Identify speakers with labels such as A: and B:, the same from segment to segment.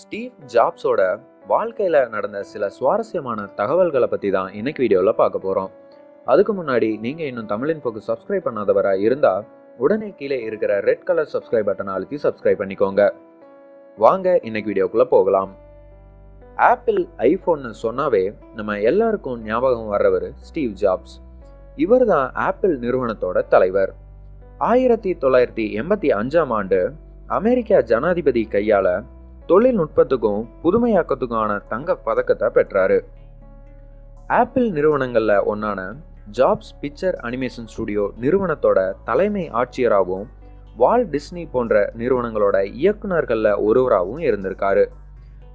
A: Steve ஜாப்ஸோட வாழ்க்கையில் நடந்த சில சுவாரஸ்யமான தகவல்களை பற்றி தான் இன்னைக்கு வீடியோவில் பார்க்க போகிறோம் அதுக்கு முன்னாடி நீங்கள் இன்னும் தமிழின் போக்கு சப்ஸ்கிரைப் பண்ணாதவராக இருந்தால் உடனே கீழே இருக்கிற ரெட் கலர் சப்ஸ்கிரைப் பட்டனை அழுத்தி சப்ஸ்கிரைப் பண்ணிக்கோங்க. வாங்க இன்னைக்கு வீடியோக்குள்ளே போகலாம். ஆப்பிள் ஐஃபோன்னு சொன்னாவே நம்ம எல்லாருக்கும் ஞாபகம் வர்றவர் ஸ்டீவ் ஜாப்ஸ். இவர் தான் ஆப்பிள் நிறுவனத்தோட தலைவர். ஆயிரத்தி தொள்ளாயிரத்தி எண்பத்தி அஞ்சாம் ஆண்டு அமெரிக்கா ஜனாதிபதி கையால் தொழில்நுட்பத்துக்கும் புதுமையாக்கத்துக்கான தங்க பதக்கத்தை பெற்றாரு. ஆப்பிள் நிறுவனங்களில் ஒன்றான ஜாப்ஸ் பிக்சர் அனிமேஷன் ஸ்டுடியோ நிறுவனத்தோட தலைமை ஆட்சியராகவும் வால் டிஸ்னி போன்ற நிறுவனங்களோட இயக்குநர்களில் ஒருவராகவும் இருந்திருக்காரு.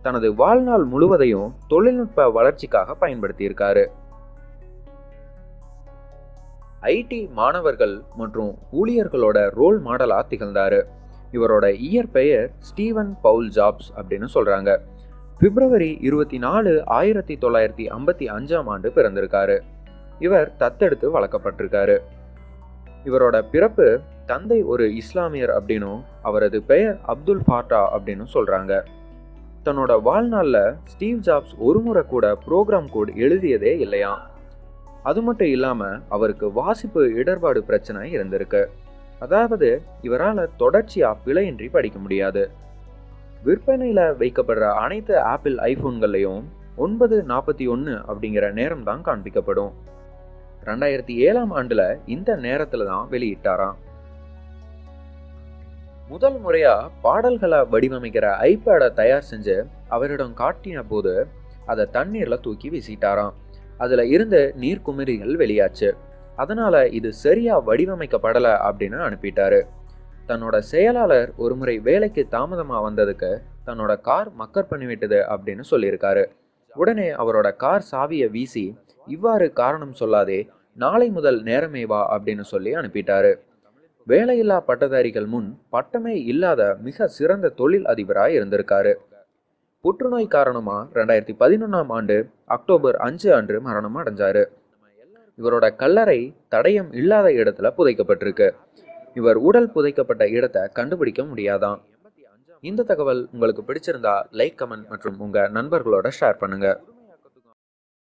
A: தனது வாழ்நாள் முழுவதையும் தொழில்நுட்ப வளர்ச்சிக்காக பயன்படுத்தியிருக்காரு. ஐடி மாணவர்கள் மற்றும் ஊழியர்களோட ரோல் மாடலாக திகழ்ந்தாரு. இவரோட இயற்பெயர் ஸ்டீவன் பவுல் ஜாப்ஸ் அப்படின்னு சொல்கிறாங்க பிப்ரவரி இருபத்தி நாலு ஆயிரத்தி தொள்ளாயிரத்தி ஐம்பத்தி அஞ்சாம் ஆண்டு பிறந்திருக்காரு. இவர் தத்தெடுத்து வளர்க்கப்பட்டிருக்காரு. இவரோட பிறப்பு தந்தை ஒரு இஸ்லாமியர் அப்படின்னும் அவரது பெயர் அப்துல் ஃபாட்டா அப்படின்னு சொல்கிறாங்க தன்னோட வாழ்நாளில் ஸ்டீவ் ஜாப்ஸ் ஒரு முறை கூட ப்ரோக்ராம் கோட் எழுதியதே இல்லையா அது மட்டும் இல்லாமல் அவருக்கு வாசிப்பு இடர்பாடு பிரச்சனை இருந்திருக்கு. அதாவது இவரால் தொடர்ச்சியாக பிழையின்றி படிக்க முடியாது. விற்பனையில் வைக்கப்படுற அனைத்து ஆப்பிள் ஐஃபோன்கள்லையும் ஒன்பது நாற்பத்தி ஒன்று அப்படிங்கிற நேரம் தான் காண்பிக்கப்படும். ரெண்டாயிரத்தி ஏழாம் ஆண்டில் இந்த நேரத்தில் தான் வெளியிட்டாராம். முதல் முறையாக பாடல்களை வடிவமைக்கிற ஐபேடை தயார் செஞ்சு அவரிடம் காட்டின போது அதை தண்ணீரில் தூக்கி வீசிட்டாராம். அதில் இருந்து நீர் குமிரிகள் வெளியாச்சு. அதனால இது சரியா வடிவமைக்கப்படல அப்படின்னு அனுப்பிட்டாரு. தன்னோட செயலாளர் ஒருமுறை வேலைக்கு தாமதமா வந்ததுக்கு தன்னோட கார் மக்கர் பண்ணிவிட்டது அப்படின்னு சொல்லியிருக்காரு. உடனே அவரோட கார் சாவியை வீசி இவ்வாறு காரணம் சொல்லாதே நாளை முதல் நேரமே வா அப்படின்னு சொல்லி அனுப்பிட்டாரு. வேலையில்லா பட்டதாரிகள் முன் பட்டமே இல்லாத மிக சிறந்த தொழில் அதிபராக இருந்திருக்காரு. புற்றுநோய் காரணமாக ரெண்டாயிரத்தி பதினொன்றாம் ஆண்டு அக்டோபர் அஞ்சு அன்று மரணம் அடைஞ்சாரு. இவரோட கல்லறை தடயம் இல்லாத இடத்துல புதைக்கப்பட்டிருக்கு. இவர் உடல் புதைக்கப்பட்ட இடத்தை கண்டுபிடிக்க முடியாதான். இந்த தகவல் உங்களுக்கு பிடிச்சிருந்தா லைக் கமெண்ட் மற்றும் உங்க நண்பர்களோட ஷேர் பண்ணுங்க.